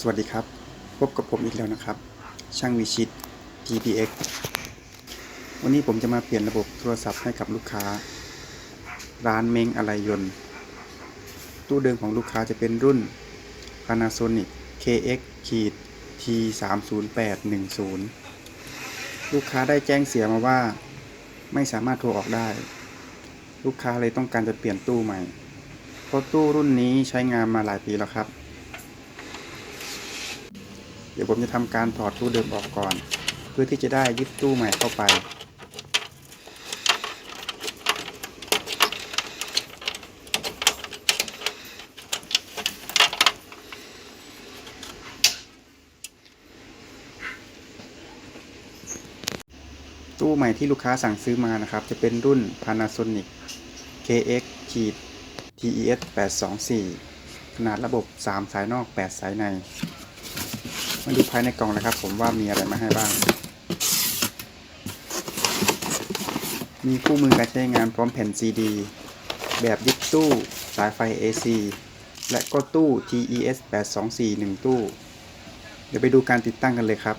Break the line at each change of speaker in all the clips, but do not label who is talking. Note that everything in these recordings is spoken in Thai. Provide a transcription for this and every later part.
สวัสดีครับ พบกับผมอีกแล้วนะครับ ช่างวิชิต GPX วันนี้ผมจะมาเปลี่ยนระบบโทรศัพท์ให้กับลูกค้า ร้านเม้งอะไรยนต์ ตู้เดิมของลูกค้าจะเป็นรุ่น Panasonic KX ขีด T 3 0 8 1 0ลูกค้าได้แจ้งเสียมาว่า ไม่สามารถโทรออกได้ ลูกค้าเลยต้องการจะเปลี่ยนตู้ใหม่ เพราะตู้รุ่นนี้ใช้งานมาหลายปีแล้วครับ เดี๋ยวผมจะทำการถอดตู้เดิมออกก่อน เพื่อที่จะได้ยึดตู้ใหม่เข้าไป ตู้ใหม่ที่ลูกค้าสั่งซื้อมานะครับ จะเป็นรุ่น Panasonic KX TES 824 ขนาดระบบ 3 สายนอก 8 สายใน มาดูภายในกล่องนะครับ ผมว่ามีอะไรมาให้บ้าง มีคู่มือการใช้งานพร้อมแผ่นซีดี แบบยึดตู้ สายไฟ AC และก็ตู้ TES 824 1 ตู้ เดี๋ยวไปดูการติดตั้งกันเลยครับ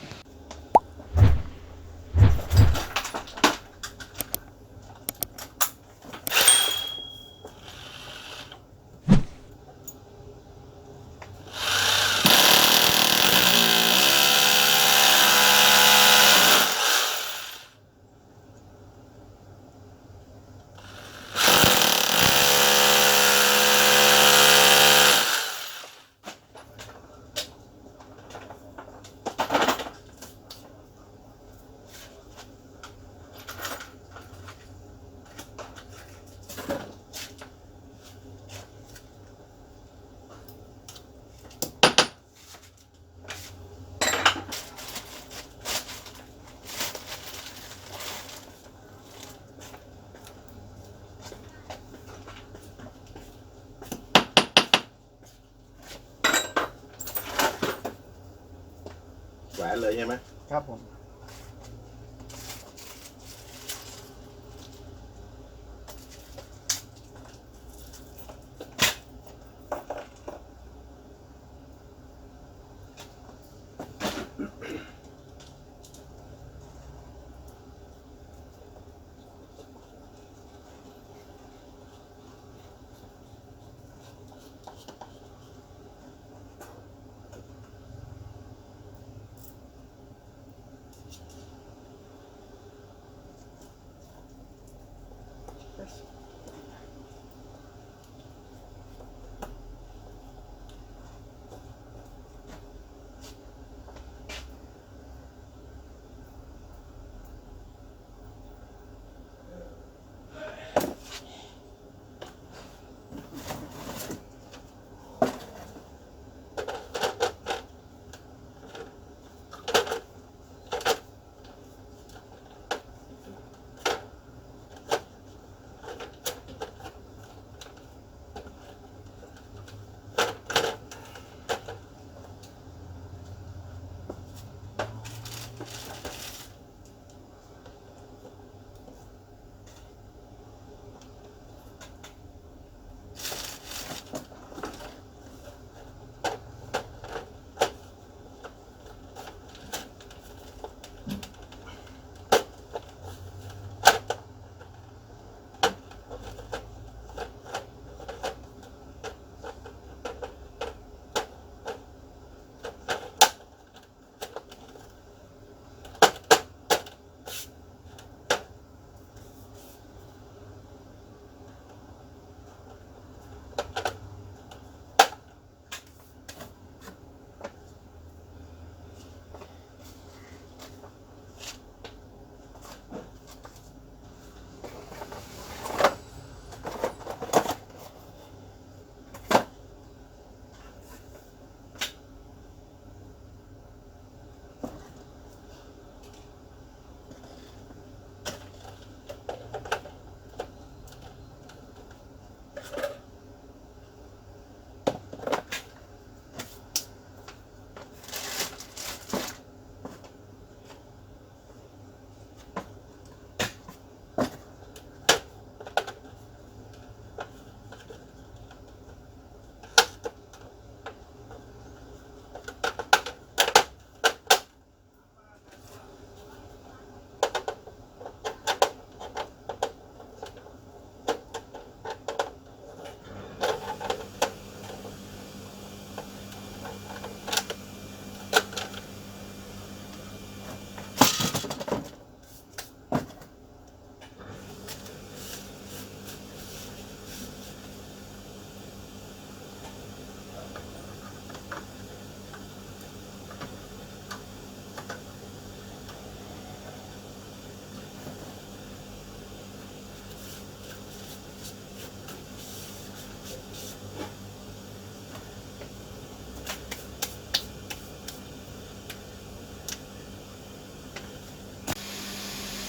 แหวนเลยใช่ไหม
ครับผม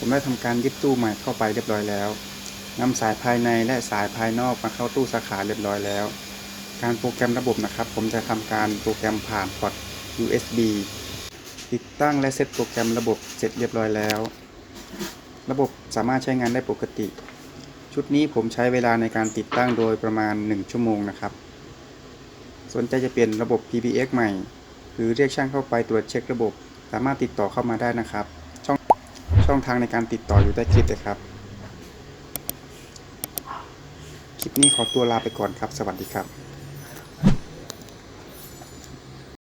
ผมได้ทำการยึดตู้ใหม่เข้าไปเรียบร้อยแล้วนำสายภายในและสายภายนอกมาเข้าตู้สาขาเรียบร้อยแล้ว การโปรแกรมระบบนะครับ ผมจะทำการโปรแกรมผ่านพอร์ต USB ติดตั้งและเซตโปรแกรมระบบเสร็จเรียบร้อยแล้ว ระบบสามารถใช้งานได้ปกติ ชุดนี้ผมใช้เวลาในการติดตั้งโดยประมาณ 1 ชั่วโมงนะครับ สนใจจะเปลี่ยนระบบ PBX ใหม่ หรือเรียกช่างเข้าไปตรวจเช็คระบบ สามารถติดต่อเข้ามาได้นะครับ ช่องทางในการติดต่ออยู่ใต้คลิปเลยครับ คลิปนี้ขอตัวลาไปก่อนครับ สวัสดีครับ